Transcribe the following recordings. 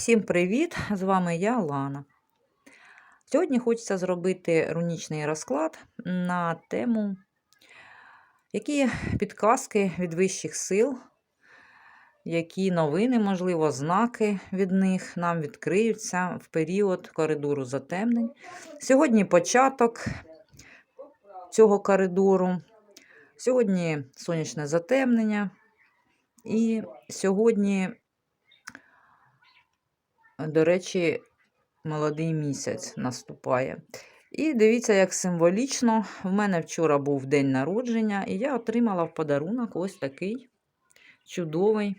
Всім привіт! З вами я, Лана. Сьогодні хочеться зробити рунічний розклад на тему, які підказки від вищих сил, які новини, можливо, знаки від них нам відкриються в період коридору затемнень. Сьогодні початок цього коридору, сьогодні сонячне затемнення, і сьогодні до речі, молодий місяць наступає. І дивіться, як символічно. В мене вчора був день народження, і я отримала в подарунок ось такий чудовий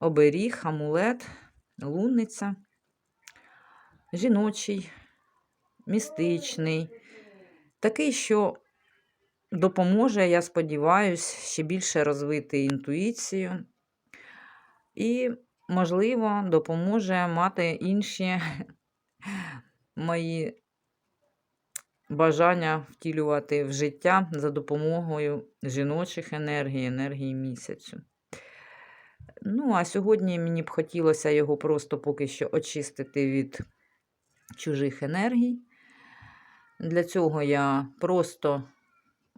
оберіг, амулет, лунниця, жіночий, містичний. Такий, що допоможе, я сподіваюся, ще більше розвити інтуїцію. І можливо, допоможе мати інші мої бажання втілювати в життя за допомогою жіночих енергій, енергії місяцю. Ну, а сьогодні мені б хотілося його просто поки що очистити від чужих енергій. Для цього я просто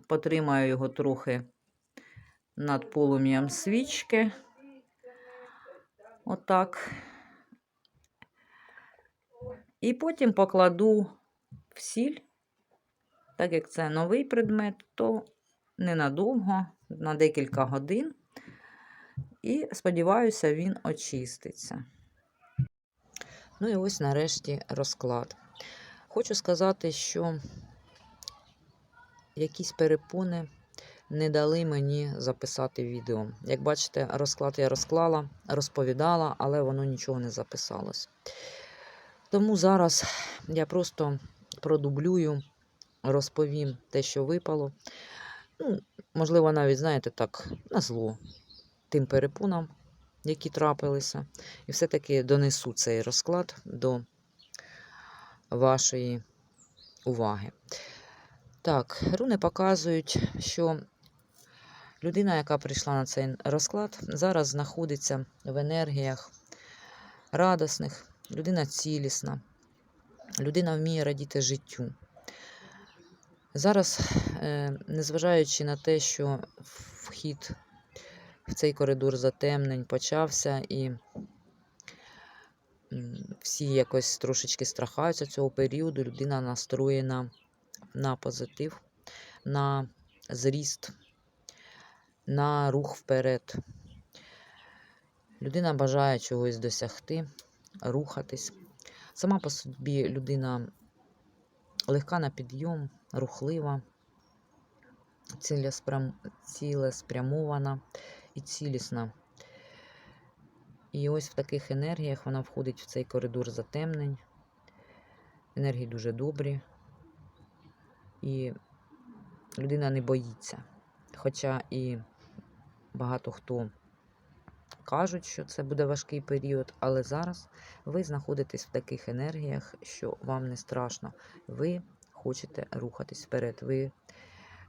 потримаю його трохи над полум'ям свічки. Отак. І потім покладу в сіль, так як це новий предмет, то ненадовго, на декілька годин. І сподіваюся, він очиститься. Ну і ось нарешті розклад. Хочу сказати, що якісь перепони не дали мені записати відео. Як бачите, розклад я розклала, розповідала, але воно нічого не записалось. Тому зараз я просто продублюю, розповім те, що випало. Ну, Можливо, навіть, знаєте, так, на зло тим перепонам, які трапилися. І все-таки донесу цей розклад до вашої уваги. Так, руни показують, що Людина, яка прийшла на цей розклад, зараз знаходиться в енергіях радісних, людина цілісна, людина вміє радіти життю. Зараз, е, незважаючи на те, що вхід в цей коридор затемнень почався, і всі якось трошечки страхаються цього періоду, людина настроєна на позитив, на зріст на рух вперед. Людина бажає чогось досягти, рухатись. Сама по собі людина легка на підйом, рухлива, цілеспрямована і цілісна. І ось в таких енергіях вона входить в цей коридор затемнень. Енергії дуже добрі. І людина не боїться. Хоча і Багато хто кажуть, що це буде важкий період, але зараз ви знаходитесь в таких енергіях, що вам не страшно. Ви хочете рухатись вперед. Ви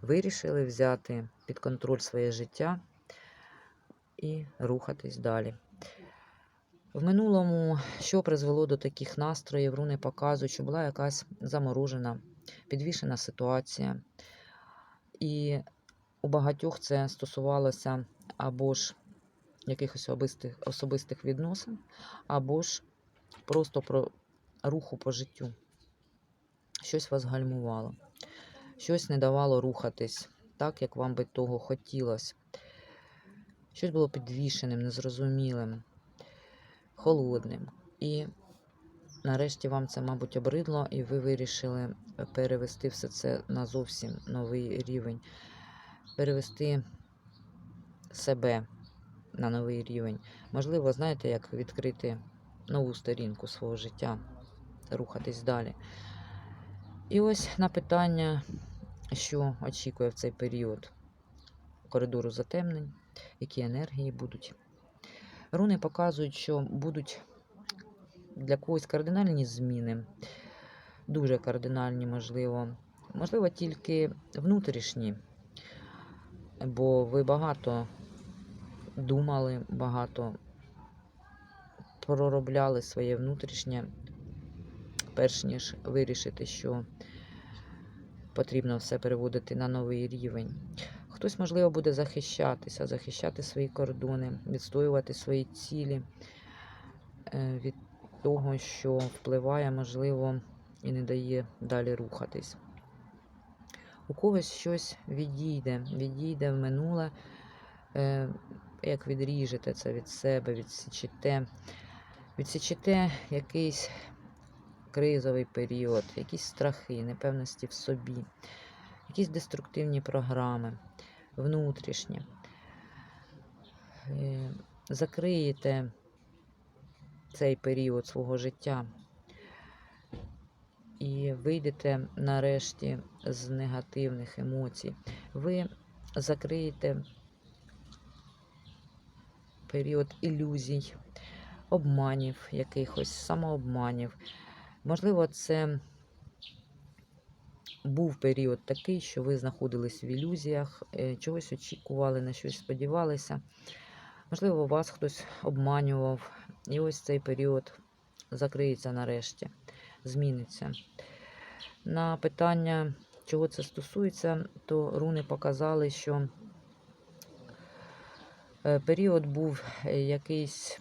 вирішили взяти під контроль своє життя і рухатись далі. В минулому, що призвело до таких настроїв, руни показують, що була якась заморожена, підвішена ситуація. І у багатьох це стосувалося або ж якихось особистих, особистих відносин, або ж просто про руху по життю. Щось вас гальмувало, щось не давало рухатись так, як вам би того хотілося. Щось було підвішеним, незрозумілим, холодним. І нарешті вам це, мабуть, обридло, і ви вирішили перевести все це на зовсім новий рівень перевести себе на новий рівень. Можливо, знаєте, як відкрити нову сторінку свого життя, рухатись далі. І ось на питання, що очікує в цей період коридору затемнень, які енергії будуть. Руни показують, що будуть для когось кардинальні зміни, дуже кардинальні, можливо, можливо, тільки внутрішні бо ви багато думали, багато проробляли своє внутрішнє, перш ніж вирішити, що потрібно все переводити на новий рівень. Хтось, можливо, буде захищатися, захищати свої кордони, відстоювати свої цілі е, від того, що впливає, можливо, і не дає далі рухатись. У когось щось відійде, відійде в минуле, е, як відріжете це від себе, відсічете, відсічете якийсь кризовий період, якісь страхи, непевності в собі, якісь деструктивні програми, внутрішні. Е, Закриєте цей період свого життя і вийдете нарешті з негативних емоцій. Ви закриєте період ілюзій, обманів, якихось самообманів. Можливо, це був період такий, що ви знаходились в ілюзіях, е, чогось очікували, на щось сподівалися. Можливо, вас хтось обманював, і ось цей період закриється нарешті, зміниться. На питання, чого це стосується, то руни показали, що е, період був е, якийсь,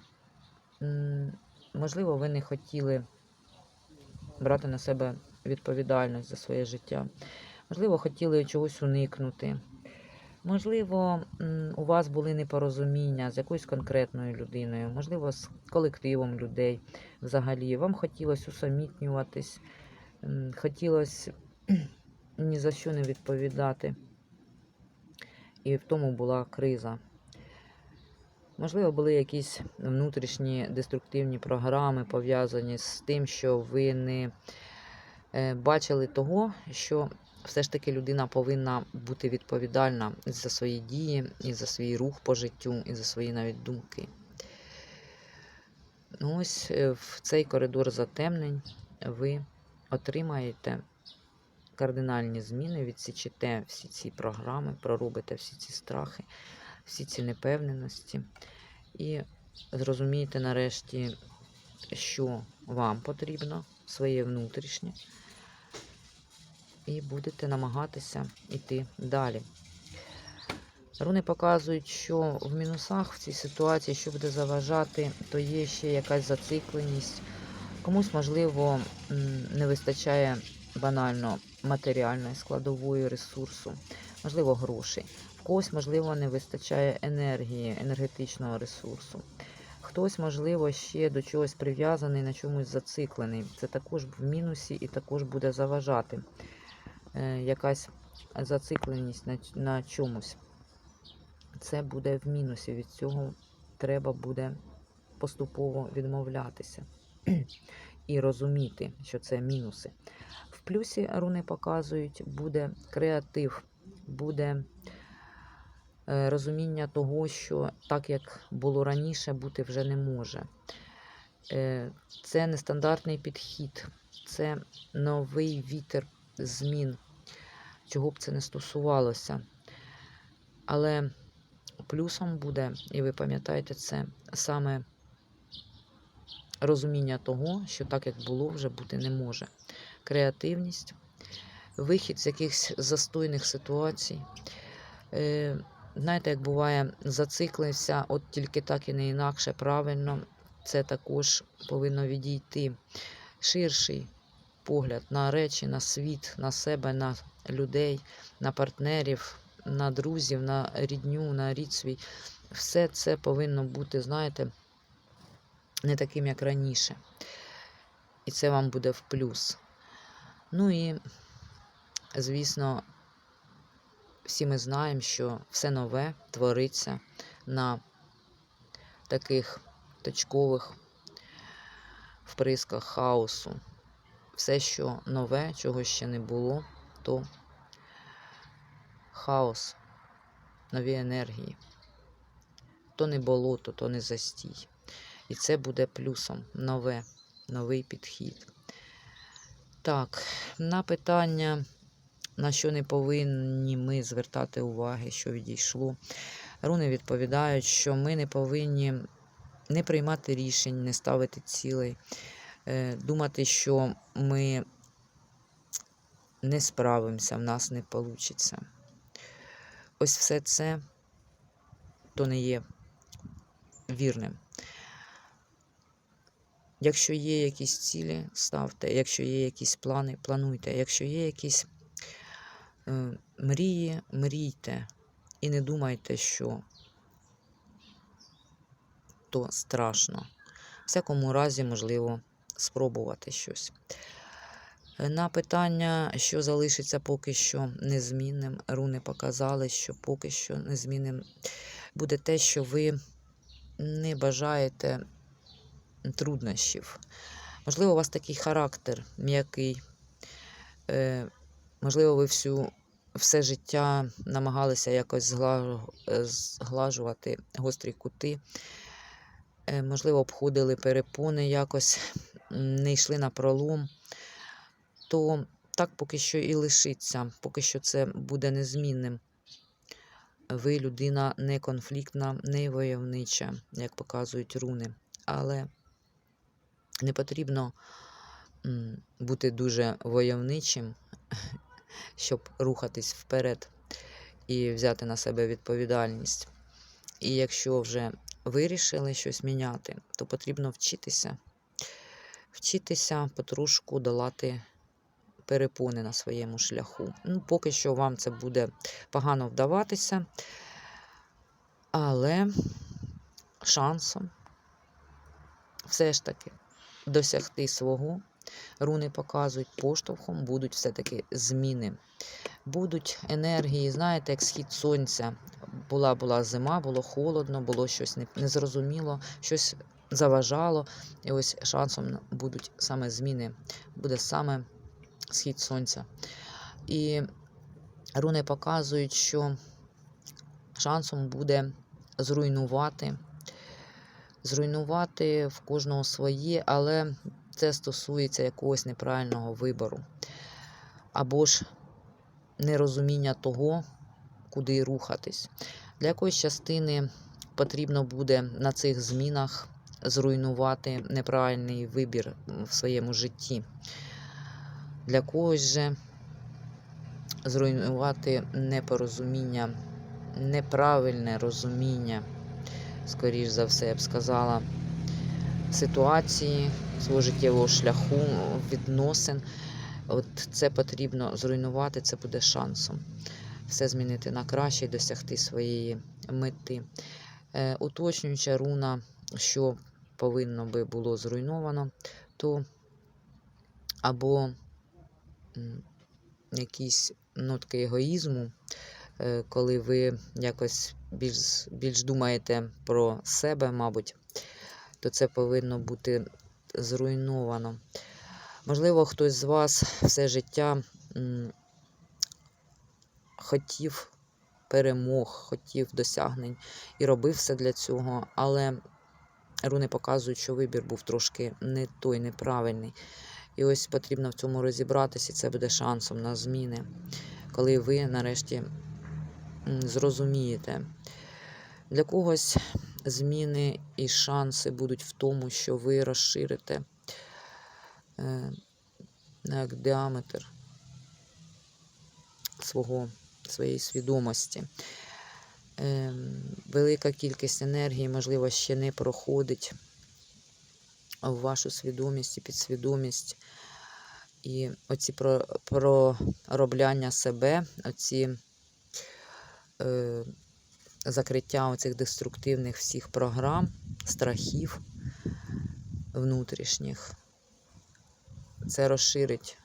можливо, ви не хотіли брати на себе відповідальність за своє життя. Можливо, хотіли чогось уникнути. Можливо, у вас були непорозуміння з якоюсь конкретною людиною, можливо, з колективом людей взагалі. Вам хотілося усамітнюватись, хотілося ні за що не відповідати. І в тому була криза. Можливо, були якісь внутрішні деструктивні програми, пов'язані з тим, що ви не е, бачили того, що все ж таки людина повинна бути відповідальна за свої дії, і за свій рух по життю, і за свої навіть думки. Ну, Ось е, в цей коридор затемнень ви отримаєте кардинальні зміни, відсічите всі ці програми, проробите всі ці страхи, всі ці непевненості і зрозумієте нарешті, що вам потрібно, своє внутрішнє, і будете намагатися йти далі. Руни показують, що в мінусах в цій ситуації, що буде заважати, то є ще якась зацикленість. Комусь, можливо, не вистачає банально матеріальної складової ресурсу, можливо, грошей. В когось, можливо, не вистачає енергії, енергетичного ресурсу. Хтось, можливо, ще до чогось прив'язаний, на чомусь зациклений. Це також в мінусі і також буде заважати е, якась зацикленість на, на чомусь. Це буде в мінусі. Від цього треба буде поступово відмовлятися і розуміти, що це мінуси. Плюсі руни показують, буде креатив, буде е, розуміння того, що так як було раніше, бути вже не може. Е, Це нестандартний підхід, це новий вітер змін, чого б це не стосувалося. Але плюсом буде, і ви пам'ятаєте це, саме розуміння того, що так, як було, вже бути не може. Креативність, вихід з якихось застойних ситуацій. Е, Знаєте, як буває, зациклився, от тільки так і не інакше, правильно, це також повинно відійти. Ширший погляд на речі, на світ, на себе, на людей, на партнерів, на друзів, на рідню, на рід свій. Все це повинно бути, знаєте, не таким, як раніше. І це вам буде в плюс. Ну і, звісно, всі ми знаємо, що все нове твориться на таких точкових вприсках хаосу. Все, що нове, чого ще не було, то хаос, нові енергії. То не болото, то не застій. І це буде плюсом нове, новий підхід. Так, на питання, на що не повинні ми звертати уваги, що відійшло. Руни відповідають, що ми не повинні не приймати рішень, не ставити цілей, е, думати, що ми не справимося, в нас не вийде. Ось все це то не є вірним. Якщо є якісь цілі, ставте, якщо є якісь плани, плануйте. Якщо є якісь е, мрії, мрійте. І не думайте, що то страшно. В всякому разі, можливо, спробувати щось. На питання, що залишиться поки що незмінним, руни показали, що поки що незмінним буде те, що ви не бажаєте труднощів. Можливо, у вас такий характер м'який. Е, можливо, ви всю, все життя намагалися якось е, зглажувати гострі кути. Е, можливо, обходили перепони якось, не йшли на пролом. То так поки що і лишиться, поки що це буде незмінним. Ви людина не конфліктна, не войовнича, як показують руни. Але не потрібно бути дуже войовничим, щоб рухатись вперед і взяти на себе відповідальність. І якщо вже вирішили щось міняти, то потрібно вчитися. Вчитися потрошку долати перепони на своєму шляху. Ну, поки що вам це буде погано вдаватися, але шансом все ж таки досягти свого. Руни показують, поштовхом будуть все-таки зміни. Будуть енергії, знаєте, як схід сонця. Була була зима, було холодно, було щось незрозуміло, щось заважало. І ось шансом будуть саме зміни. Буде саме схід сонця. І руни показують, що шансом буде зруйнувати. Зруйнувати в кожного своє, але це стосується якогось неправильного вибору. Або ж нерозуміння того, куди рухатись. Для якоїсь частини потрібно буде на цих змінах зруйнувати неправильний вибір в своєму житті. Для когось же зруйнувати непорозуміння, неправильне розуміння, скоріш за все, я б сказала, ситуації, свого життєвого шляху, відносин. От це потрібно зруйнувати, це буде шансом. Все змінити на краще і досягти своєї мети. Е, уточнююча руна, що повинно би було зруйновано, то або якісь нотки егоїзму, е, коли ви якось більш, більш думаєте про себе, мабуть, то це повинно бути зруйновано. Можливо, хтось з вас все життя хотів перемог, хотів досягнень і робив все для цього, але руни показують, що вибір був трошки не той, неправильний. І ось потрібно в цьому розібратися, і це буде шансом на зміни, коли ви нарешті зрозумієте. Для когось зміни і шанси будуть в тому, що ви розширите е, як діаметр свого, своєї свідомості. Ем, Велика кількість енергії, можливо, ще не проходить в вашу свідомість і підсвідомість. І оці про- проробляння себе, оці закриття оцих деструктивних всіх програм, страхів внутрішніх. Це розширить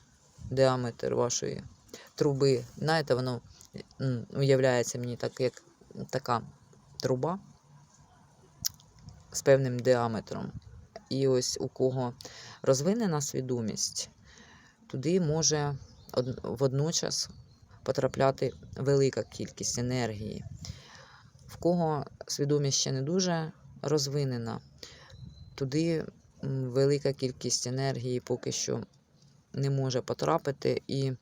діаметр вашої труби. Знаєте, воно уявляється мені так, як така труба з певним діаметром. І ось у кого розвинена свідомість, туди може водночас потрапляти велика кількість енергії. В кого свідомість ще не дуже розвинена, туди велика кількість енергії поки що не може потрапити. І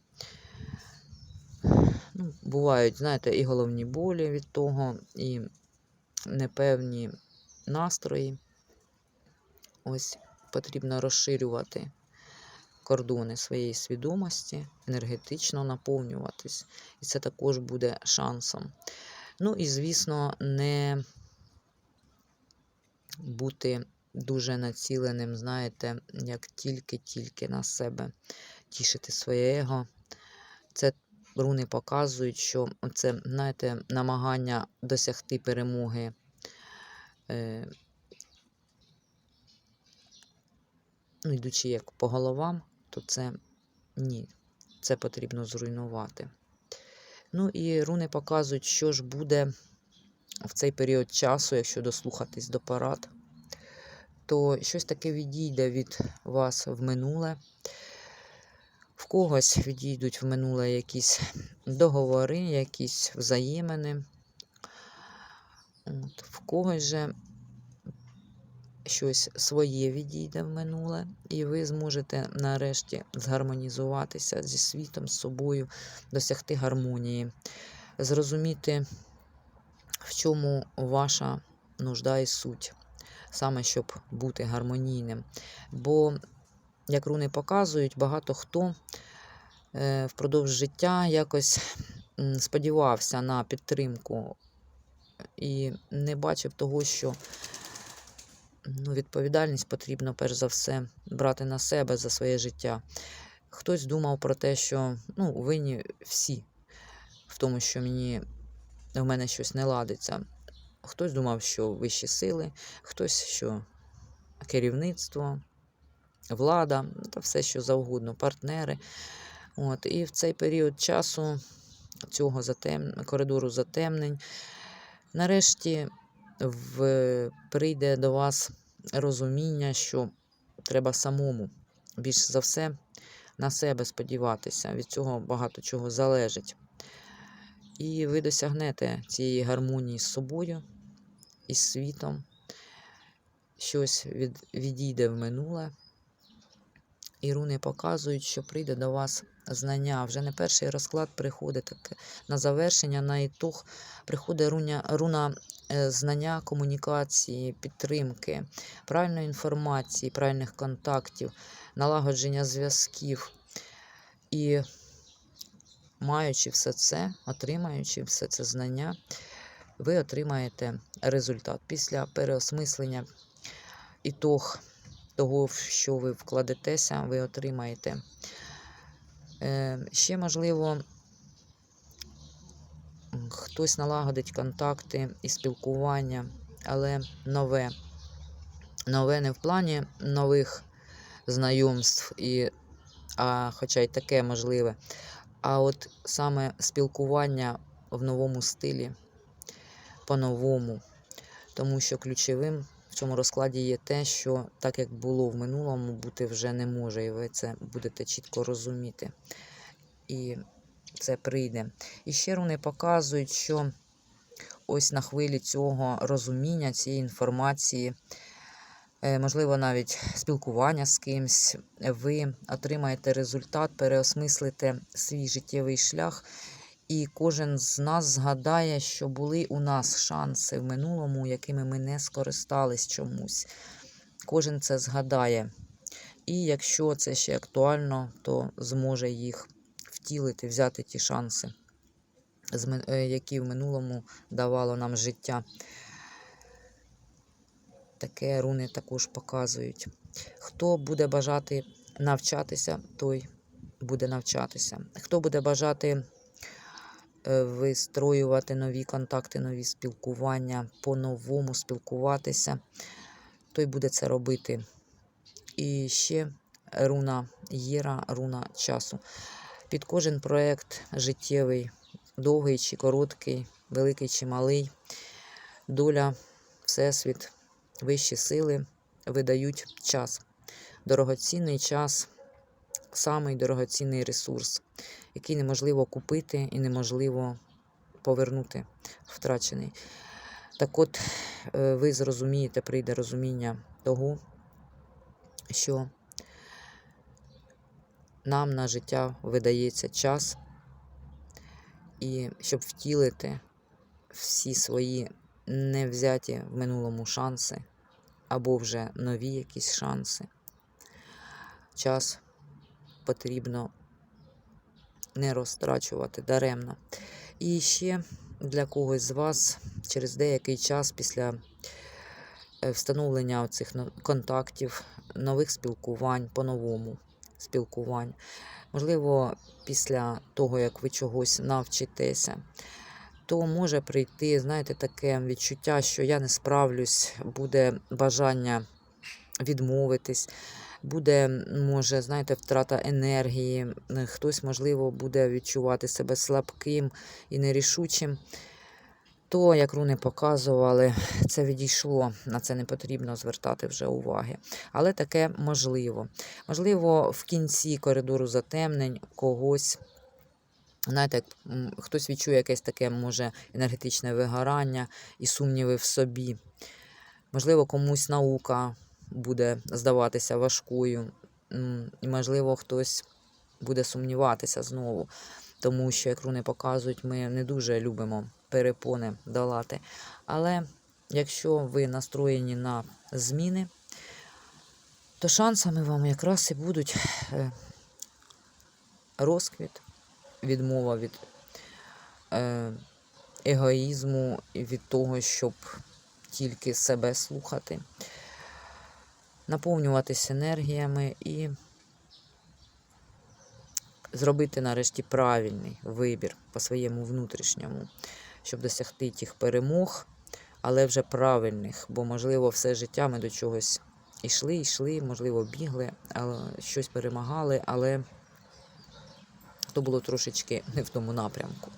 ну, бувають, знаєте, і головні болі від того, і непевні настрої. ось потрібно розширювати кордони своєї свідомості, енергетично наповнюватись. І це також буде шансом. Ну і, звісно, не бути дуже націленим, знаєте, як тільки-тільки на себе тішити своє его. Це руни показують, що це, знаєте, намагання досягти перемоги. Е, ну, йдучи як по головам, то це ні, це потрібно зруйнувати. Ну і руни показують, що ж буде в цей період часу, якщо дослухатись до парад, то щось таке відійде від вас в минуле. В когось відійдуть в минуле якісь договори, якісь взаємини. От, В когось же щось своє відійде в минуле, і ви зможете нарешті згармонізуватися зі світом, з собою, досягти гармонії, зрозуміти, в чому ваша нужда і суть, саме щоб бути гармонійним. Бо, як руни показують, багато хто е, впродовж життя якось сподівався на підтримку і не бачив того, що ну, відповідальність потрібно перш за все брати на себе за своє життя. Хтось думав про те, що ну, винні всі в тому, що мені в мене щось не ладиться. Хтось думав, що вищі сили, хтось що керівництво, влада, та все, що завгодно, партнери. От, І в цей період часу цього затем... коридору затемнень, нарешті в... прийде до вас розуміння, що треба самому більш за все на себе сподіватися. Від цього багато чого залежить. І ви досягнете цієї гармонії з собою і з світом. Щось від, відійде в минуле. І руни показують, що прийде до вас знання. Вже не перший розклад приходить на завершення, на ітог приходить руна е, знання, комунікації, підтримки, правильної інформації, правильних контактів, налагодження зв'язків. І маючи все це, отримаючи все це знання, ви отримаєте результат після переосмислення ітог того, в що ви вкладетеся, ви отримаєте. Е, Ще, можливо, хтось налагодить контакти і спілкування, але нове. Нове не в плані нових знайомств, і, а, хоча й таке можливе, а от саме спілкування в новому стилі, по-новому. Тому що ключовим в цьому розкладі є те, що так як було в минулому, бути вже не може, і ви це будете чітко розуміти. І це прийде. І ще руни показують, що ось на хвилі цього розуміння, цієї інформації, е, можливо, навіть спілкування з кимсь, ви отримаєте результат, переосмислите свій життєвий шлях. І кожен з нас згадає, що були у нас шанси в минулому, якими ми не скористались чомусь. Кожен це згадає. І якщо це ще актуально, то зможе їх втілити, взяти ті шанси, які в минулому давало нам життя. Таке руни також показують. Хто буде бажати навчатися, той буде навчатися. Хто буде бажати Е, вистроювати нові контакти, нові спілкування, по-новому спілкуватися, той буде це робити. І ще руна Єра, руна часу. Під кожен проєкт життєвий, довгий чи короткий, великий чи малий, доля, всесвіт, вищі сили видають час. Дорогоцінний час, самий дорогоцінний ресурс який неможливо купити і неможливо повернути втрачений. Так от, е, ви зрозумієте, прийде розуміння того, що нам на життя видається час, і щоб втілити всі свої невзяті в минулому шанси, або вже нові якісь шанси. Час потрібно не розтрачувати даремно. І ще для когось з вас через деякий час після е, встановлення цих контактів, нових спілкувань, по-новому спілкувань. Можливо, після того, як ви чогось навчитеся, то може прийти, знаєте, таке відчуття, що я не справлюсь, буде бажання відмовитись, буде, може, знаєте, втрата енергії, хтось, можливо, буде відчувати себе слабким і нерішучим. То, як руни показували, це відійшло, на це не потрібно звертати вже уваги. Але таке можливо. Можливо, в кінці коридору затемнень когось, знаєте, хтось відчує якесь таке, може, енергетичне вигорання і сумніви в собі. Можливо, комусь наука буде здаватися важкою. І, можливо, хтось буде сумніватися знову. Тому що, як руни показують, ми не дуже любимо перепони долати. Але якщо ви настроєні на зміни, то шансами вам якраз і будуть е, розквіт, відмова від е, егоїзму і від того, щоб тільки себе слухати, наповнюватись енергіями і зробити нарешті правильний вибір по своєму внутрішньому щоб досягти тих перемог, але вже правильних. Бо, можливо, все життя ми до чогось йшли, йшли, можливо, бігли, щось перемагали, але то було трошечки не в тому напрямку.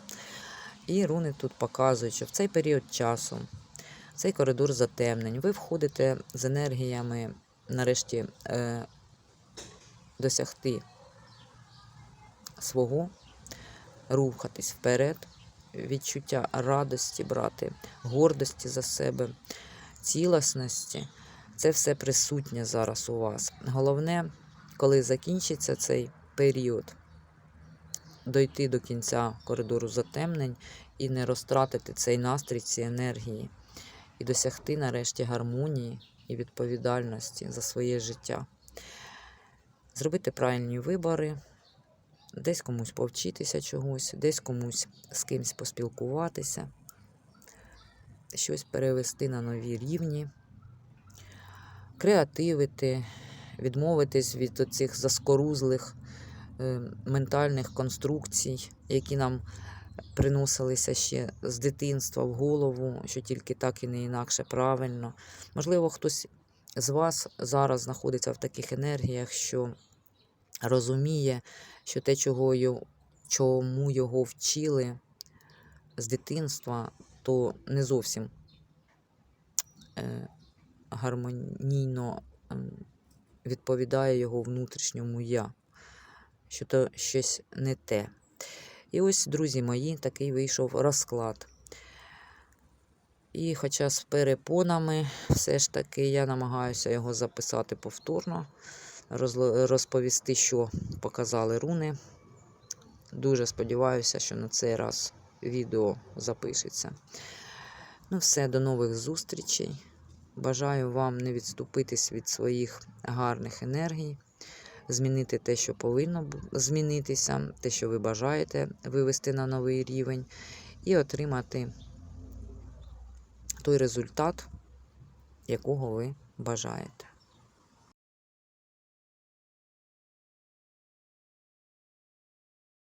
І руни тут показують, що в цей період часу, цей коридор затемнень, ви входите з енергіями, нарешті, е, досягти свого, рухатись вперед відчуття радості брати, гордості за себе, цілісності. Це все присутнє зараз у вас. Головне, коли закінчиться цей період, дойти до кінця коридору затемнень і не розтратити цей настрій, ці енергії, і досягти нарешті гармонії і відповідальності за своє життя. Зробити правильні вибори десь комусь повчитися чогось, десь комусь з кимось поспілкуватися, щось перевести на нові рівні, креативити, відмовитись від цих заскорузлих е, ментальних конструкцій, які нам приносилися ще з дитинства в голову, що тільки так і не інакше правильно. Можливо, хтось з вас зараз знаходиться в таких енергіях, що розуміє, що те, чого чому його вчили з дитинства, то не зовсім е, гармонійно ем, відповідає його внутрішньому я, що то щось не те. І ось, друзі мої, такий вийшов розклад. І хоча з перепонами, все ж таки я намагаюся його записати повторно розповісти, що показали руни. Дуже сподіваюся, що на цей раз відео запишеться. Ну, все, до нових зустрічей. Бажаю вам не відступитись від своїх гарних енергій, змінити те, що повинно змінитися, те, що ви бажаєте вивести на новий рівень, і отримати той результат, якого ви бажаєте.